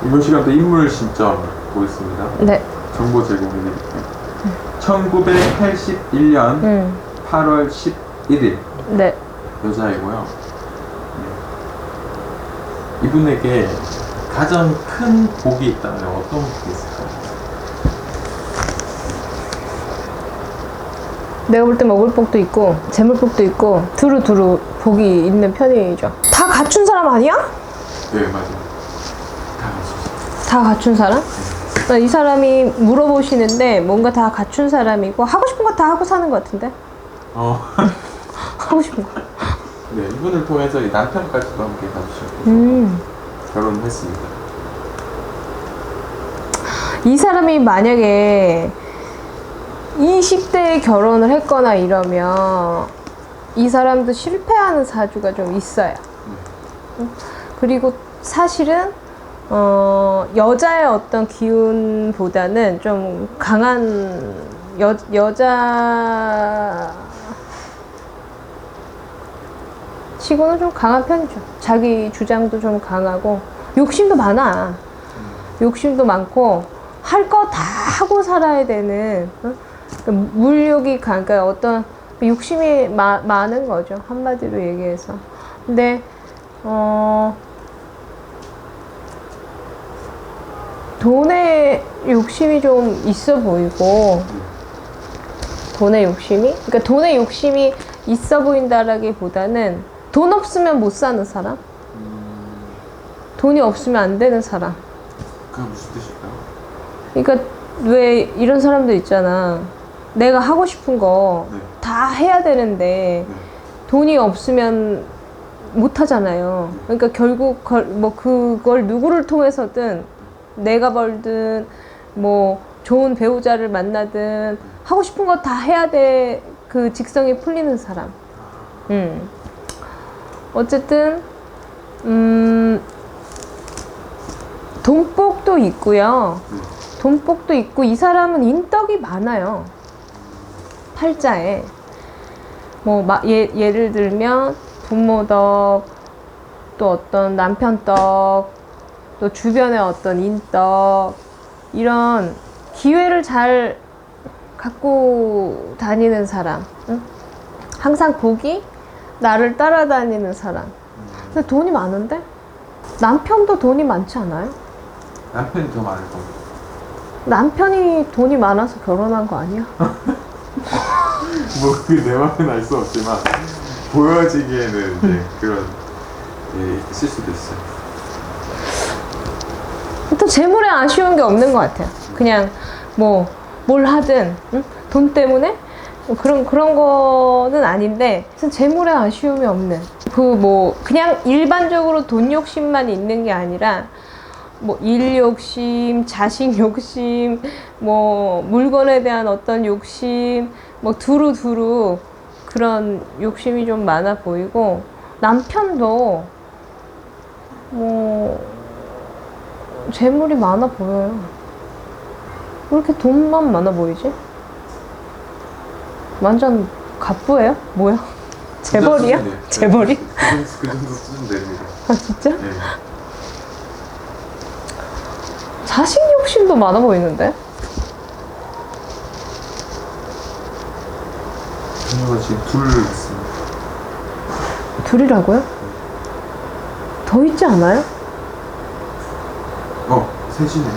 이번 시간도 인물 신점 보겠습니다. 네. 정보 제공해드릴게요. 1981년 음. 8월 11일 네. 여자이고요. 네. 이분에게 가장 큰 복이 있다면 어떤 복이 있을까요? 내가 볼 때 먹을 복도 있고 재물 복도 있고 두루두루 복이 있는 편이죠. 다 갖춘 사람 아니야? 네 맞아요. 다 갖춘 사람? 나이 사람이 물어보시는데 뭔가 다 갖춘 사람이고 하고 싶은 거 다 하고 사는 것 같은데 어, 하고 싶은 거. 네 이분을 통해서 이 남편까지도 함께 가주셨고 음. 결혼했습니다. 이 사람이 만약에 20대에 결혼을 했거나 이러면 이 사람도 실패하는 사주가 좀 있어요. 음. 그리고 사실은 어, 여자의 어떤 기운보다는 좀 강한 여, 여자 치고는 좀 강한 편이죠. 자기 주장도 좀 강하고 욕심도 많아. 욕심도 많고 할 거 다 하고 살아야 되는 어? 그러니까 물욕이 강, 그러니까 어떤 욕심이 마, 많은 거죠 한마디로 얘기해서. 근데 어 돈에 욕심이 좀 있어 보이고 돈의 욕심이 그러니까 돈의 욕심이 있어 보인다라기보다는 돈 없으면 못 사는 사람, 음, 돈이 없으면 안 되는 사람. 그게 무슨 뜻일까요? 그러니까 왜 이런 사람들 있잖아. 내가 하고 싶은 거다 네. 해야 되는데 네. 돈이 없으면 못 하잖아요. 그러니까 결국 걸- 뭐 그걸 누구를 통해서든 내가 벌든 뭐 좋은 배우자를 만나든 하고 싶은 거 다 해야 돼. 그 직성이 풀리는 사람. 음. 어쨌든 음 돈복도 있고요. 네. 돈복도 있고 이 사람은 인덕이 많아요. 팔자에 뭐 마- 예, 예를 들면 부모 덕, 또 어떤 남편 덕, 또 주변의 어떤 인덕 이런 기회를 잘 갖고 다니는 사람, 응? 항상 복이 나를 따라다니는 사람. 근데 돈이 많은데 남편도 돈이 많지 않아요? 남편이 더 많을 겁니다. 남편이 돈이 많아서 결혼한 거 아니야? 뭐그내 마음은 알 수 없지만 보여지기에는 이제 그런 예, 있을 수도 있어요. 또 재물에 아쉬운 게 없는 것 같아요. 그냥 뭐 뭘 하든 응? 돈 때문에 뭐 그런 그런 거는 아닌데 재물에 아쉬움이 없는 그 뭐 그냥 일반적으로 돈 욕심만 있는 게 아니라 뭐 일 욕심, 자식 욕심, 뭐 물건에 대한 어떤 욕심, 뭐 두루 두루 그런 욕심이 좀 많아 보이고 남편도 뭐 재물이 많아 보여요. 왜 이렇게 돈만 많아 보이지? 완전 갑부예요? 뭐야? 재벌이야? 그 정도 수준이에요. 재벌이? 그 정도, 그 정도 수준 됩니다. 아 진짜? 네. 자식 욕심도 많아 보이는데? 자녀가 지금 둘 있습니다. 둘이라고요? 더 있지 않아요? 어, 셋이네요.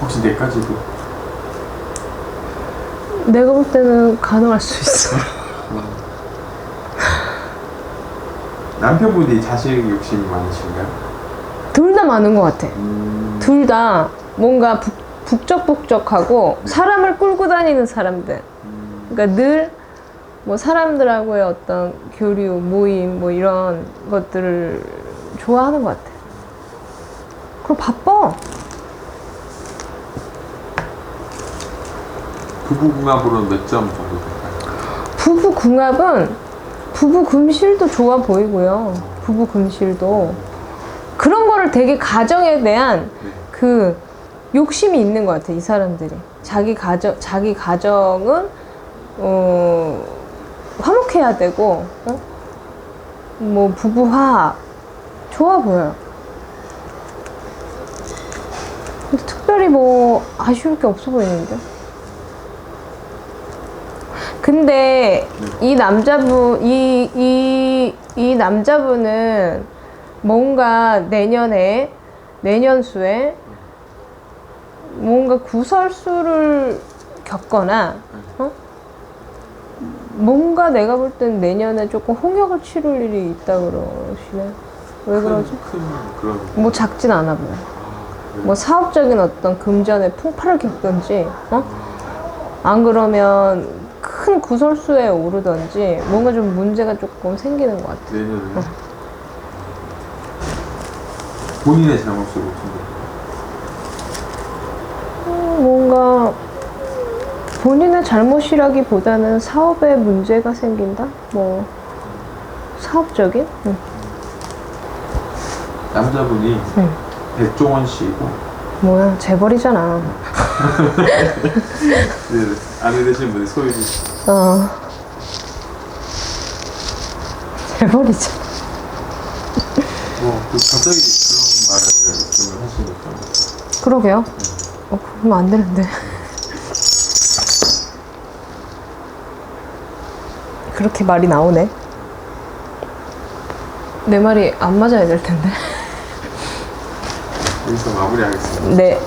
혹시 네까지도? 내가 볼 때는 가능할 수 있어. 남편분이 자식 욕심이 많으신가요? 둘 다 많은 것 같아. 음, 둘 다 뭔가 북, 북적북적하고 사람을 끌고 다니는 사람들. 음, 그러니까 늘 뭐 사람들하고의 어떤 교류, 모임, 뭐 이런 것들을 좋아하는 것 같아. 그리고 바빠. 부부궁합으로는 몇점 정도 될까요? 부부 궁합은 부부 금실도 좋아 보이고요. 부부 금실도 그런 거를 되게 가정에 대한 네. 그 욕심이 있는 것 같아 이 사람들이 자기 가정 자기 가정은 어 화목해야 되고 어? 뭐 부부 화합 좋아 보여요. 근데 특별히 뭐 아쉬울 게 없어 보이는데. 근데 이 남자분 이 이 이 남자분은 뭔가 내년에 내년 수에 뭔가 구설수를 겪거나 어? 뭔가 내가 볼 땐 내년에 조금 홍역을 치를 일이 있다 그러시네. 왜 그러지? 큰, 큰 그런 뭐 작진 않아 보여. 뭐 사업적인 어떤 금전의 풍파를 겪든지, 어? 안 그러면 큰 구설수에 오르든지 뭔가 좀 문제가 조금 생기는 것 같아. 내년에 본인의 잘못으로 음, 뭔가 본인의 잘못이라기보다는 사업에 문제가 생긴다? 뭐 사업적인? 응. 남자분이 응. 백종원 씨고 뭐야 재벌이잖아. 네, 아내 되신 분이 소유리 씨. 어. 재벌이죠. 뭐, 그 갑자기 그런 말을 하시니까. 그러게요. 어, 그러면 안 되는데. 그렇게 말이 나오네. 내 말이 안 맞아야 될 텐데. 여기서 마무리하겠습니다. 네.